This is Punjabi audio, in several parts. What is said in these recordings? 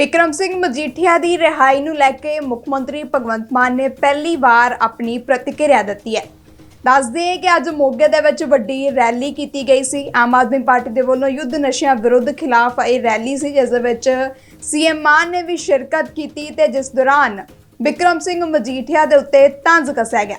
ਬਿਕਰਮ ਸਿੰਘ ਮਜੀਠੀਆ ਦੀ ਰਿਹਾਈ ਨੂੰ ਲੈ ਕੇ ਮੁੱਖ ਮੰਤਰੀ ਭਗਵੰਤ ਮਾਨ ਨੇ ਪਹਿਲੀ ਵਾਰ ਆਪਣੀ ਪ੍ਰਤੀਕਿਰਿਆ ਦਿੱਤੀ ਹੈ। ਦੱਸਦੇ ਹੈ ਕਿ ਅੱਜ ਮੋਗੇ ਦੇ ਵਿੱਚ ਵੱਡੀ ਰੈਲੀ ਕੀਤੀ ਗਈ ਸੀ। ਆਮ ਆਦਮੀ ਪਾਰਟੀ ਦੇ ਵੱਲੋਂ ਯੁੱਧ ਨਸ਼ਿਆਂ ਵਿਰੁੱਧ ਖਿਲਾਫ ਇਹ ਰੈਲੀ ਸੀ, ਜਿਸ ਦੇ ਵਿੱਚ ਸੀਐਮ ਮਾਨ ਨੇ ਵੀ ਸ਼ਿਰਕਤ ਕੀਤੀ ਤੇ ਜਿਸ ਦੌਰਾਨ ਬਿਕਰਮ ਸਿੰਘ ਮਜੀਠੀਆ ਦੇ ਉੱਤੇ ਤੰਜ਼ ਕੱਸਿਆ ਗਿਆ।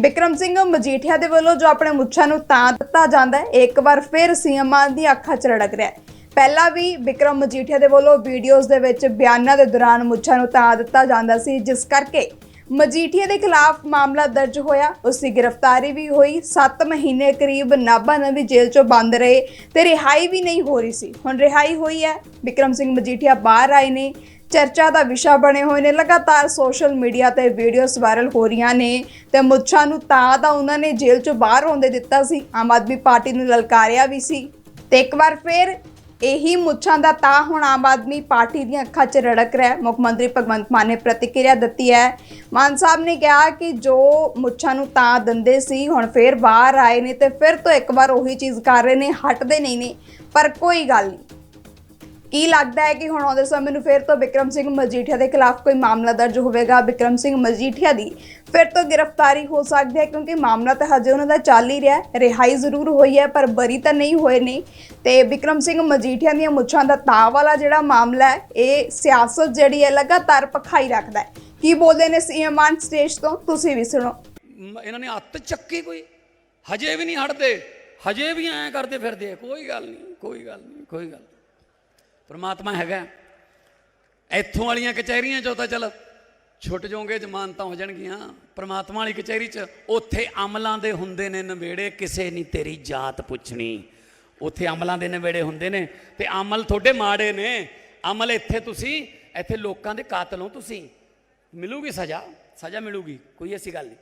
ਬਿਕਰਮ ਸਿੰਘ ਮਜੀਠੀਆ ਦੇ ਵੱਲੋਂ ਜੋ ਆਪਣੇ ਮੁੱਛਾਂ ਨੂੰ ਤਾਂ ਦਿੱਤਾ ਜਾਂਦਾ ਹੈ, ਇੱਕ ਵਾਰ ਫਿਰ ਸੀਐਮ ਮਾਨ ਦੀ ਅੱਖਾਂ 'ਚ ਰੜਕ ਰਿਹਾ ਹੈ। ਪਹਿਲਾਂ ਵੀ ਬਿਕਰਮ ਮਜੀਠੀਆ ਦੇ ਵੱਲੋਂ ਵੀਡੀਓਜ਼ ਦੇ ਵਿੱਚ ਬਿਆਨਾਂ ਦੇ ਦੌਰਾਨ ਮੁੱਛਾਂ ਨੂੰ ਤਾਂ ਦਿੱਤਾ ਜਾਂਦਾ ਸੀ, ਜਿਸ ਕਰਕੇ ਮਜੀਠੀਆ ਦੇ ਖਿਲਾਫ ਮਾਮਲਾ ਦਰਜ ਹੋਇਆ। ਉਸ ਦੀ ਗ੍ਰਿਫਤਾਰੀ ਵੀ ਹੋਈ। 7 ਮਹੀਨੇ ਕਰੀਬ ਨਾਭਾ ਨਵੀਂ ਜੇਲ੍ਹ 'ਚੋਂ ਬੰਦ ਰਹੇ ਤੇ ਰਿਹਾਈ ਵੀ ਨਹੀਂ ਹੋ ਰਹੀ ਸੀ। ਹੁਣ ਰਿਹਾਈ ਹੋਈ ਹੈ। ਬਿਕਰਮ ਸਿੰਘ ਮਜੀਠੀਆ ਬਾਹਰ ਆਏ ਨੇ। ਚਰਚਾ ਦਾ ਵਿਸ਼ਾ ਬਣੇ ਹੋਏ ਨੇ। ਲਗਾਤਾਰ ਸੋਸ਼ਲ ਮੀਡੀਆ ਤੇ ਵੀਡੀਓਜ਼ ਵਾਇਰਲ ਹੋ ਰਹੀਆਂ ਨੇ ਤੇ ਮੁੱਛਾਂ ਨੂੰ ਤਾਂ ਤਾਂ ਉਹਨਾਂ ਨੇ ਜੇਲ੍ਹ 'ਚੋਂ ਬਾਹਰ ਆਉਂਦੇ ਦਿੱਤਾ ਸੀ। ਆਮ ਆਦਮੀ ਪਾਰਟੀ ਨੂੰ ਲਲਕਾਰਿਆ ਵੀ ਸੀ। ਤੇ ਇੱਕ ਵਾਰ ਫਿਰ ਇਹੀ ਮੁੱਛਾਂ ਦਾ ਤਾਂ ਹੁਣ ਆਮ ਆਦਮੀ ਪਾਰਟੀ ਦੀਆਂ ਅੱਖਾਂ 'ਚ ਰੜਕ ਰਿਹਾ ਮੁੱਖ ਮੰਤਰੀ ਭਗਵੰਤ ਮਾਨ ਨੇ ਪ੍ਰਤੀਕਿਰਿਆ ਦਿੱਤੀ ਹੈ। ਮਾਨ ਸਾਹਿਬ ਨੇ ਕਿਹਾ ਕਿ ਜੋ ਮੁੱਛਾਂ ਨੂੰ ਤਾਂ ਦੰਦੇ ਸੀ, ਹੁਣ ਫੇਰ ਬਾਹਰ ਆਏ ਨੇ ਤੇ ਫਿਰ ਤੋਂ ਇੱਕ ਵਾਰ ਉਹੀ ਚੀਜ਼ ਕਰ ਰਹੇ ਨੇ, ਹਟਦੇ ਨਹੀਂ ਨੇ। ਪਰ ਕੋਈ ਗੱਲ ਨਹੀਂ। ਕੀ ਲੱਗਦਾ ਹੈ ਕਿ ਹੁਣ ਆਉਂਦੇ ਸਮੇਂ ਨੂੰ ਫਿਰ ਤੋਂ ਵਿਕਰਮ ਸਿੰਘ ਮਜੀਠੀਆ ਦੇ ਖਿਲਾਫ ਕੋਈ ਮਾਮਲਾ ਦਰਜ ਹੋਵੇਗਾ? ਵਿਕਰਮ ਸਿੰਘ ਮਜੀਠੀਆ ਦੀ ਫਿਰ ਤੋਂ ਗ੍ਰਿਫਤਾਰੀ ਹੋ ਸਕਦੀ ਹੈ ਕਿਉਂਕਿ ਮਾਮਲਾ ਤਾਂ ਹਜੇ ਉਹਨਾਂ ਦਾ ਚੱਲ ਹੀ ਰਿਹਾ ਹੈ। ਰਿਹਾਈ ਜ਼ਰੂਰ ਹੋਈ ਹੈ, ਪਰ ਬਰੀ ਤਾਂ ਨਹੀਂ ਹੋਏ ਨੇ। ਤੇ ਵਿਕਰਮ ਸਿੰਘ ਮਜੀਠੀਆ ਦੀਆਂ ਮੁੱਛਾਂ ਦਾ ਤਾਅ ਵਾਲਾ ਜਿਹੜਾ ਮਾਮਲਾ ਹੈ, ਇਹ ਸਿਆਸਤ ਜਿਹੜੀ ਹੈ ਲਗਾਤਾਰ ਪਖਾਈ ਰੱਖਦਾ ਹੈ। ਕੀ ਬੋਲਦੇ ਨੇ ਸੀਐਮ ਆਨ ਸਟੇਜ ਤੋਂ? ਤੁਸੀਂ ਵੀ ਸੁਣੋ। ਇਹਨਾਂ ਨੇ ਹੱਥ ਚੱਕੀ ਕੋਈ? ਹਜੇ ਵੀ ਨਹੀਂ ਹਟਦੇ। ਹਜੇ ਵੀ ਐਂ ਕਰਦੇ ਫਿਰਦੇ ਕੋਈ ਗੱਲ ਨਹੀਂ, ਕੋਈ ਗੱਲ ਨਹੀਂ, ਕੋਈ ਗੱਲ ਨਹੀਂ। ਪਰਮਾਤਮਾ ਹੈਗਾ। ਇੱਥੋਂ ਵਾਲੀਆਂ ਕਚਹਿਰੀਆਂ ਚੋਂ ਤਾਂ ਚਲ ਛੁੱਟ ਜਾਓਗੇ ਜ਼ਮਾਨਤਾਂ ਹੋ ਜਾਣਗੀਆਂ। ਪਰਮਾਤਮਾ ਵਾਲੀ ਕਚਹਿਰੀ 'ਚ ਉੱਥੇ ਅਮਲਾਂ ਦੇ ਹੁੰਦੇ ਨੇ ਨਵੇੜੇ, ਕਿਸੇ ਨਹੀਂ ਤੇਰੀ ਜਾਤ ਪੁੱਛਣੀ। ਉੱਥੇ ਅਮਲਾਂ ਦੇ ਨਵੇੜੇ ਹੁੰਦੇ ਨੇ ਤੇ ਅਮਲ ਤੁਹਾਡੇ ਮਾੜੇ ਨੇ। ਅਮਲ ਇੱਥੇ ਤੁਸੀਂ, ਇੱਥੇ ਲੋਕਾਂ ਦੇ ਕਾਤਲ ਹੋ ਤੁਸੀਂ। ਮਿਲੂਗੀ ਸਜ਼ਾ ਸਜ਼ਾ ਮਿਲੂਗੀ, ਕੋਈ ਐਸੀ ਗੱਲ ਨਹੀਂ।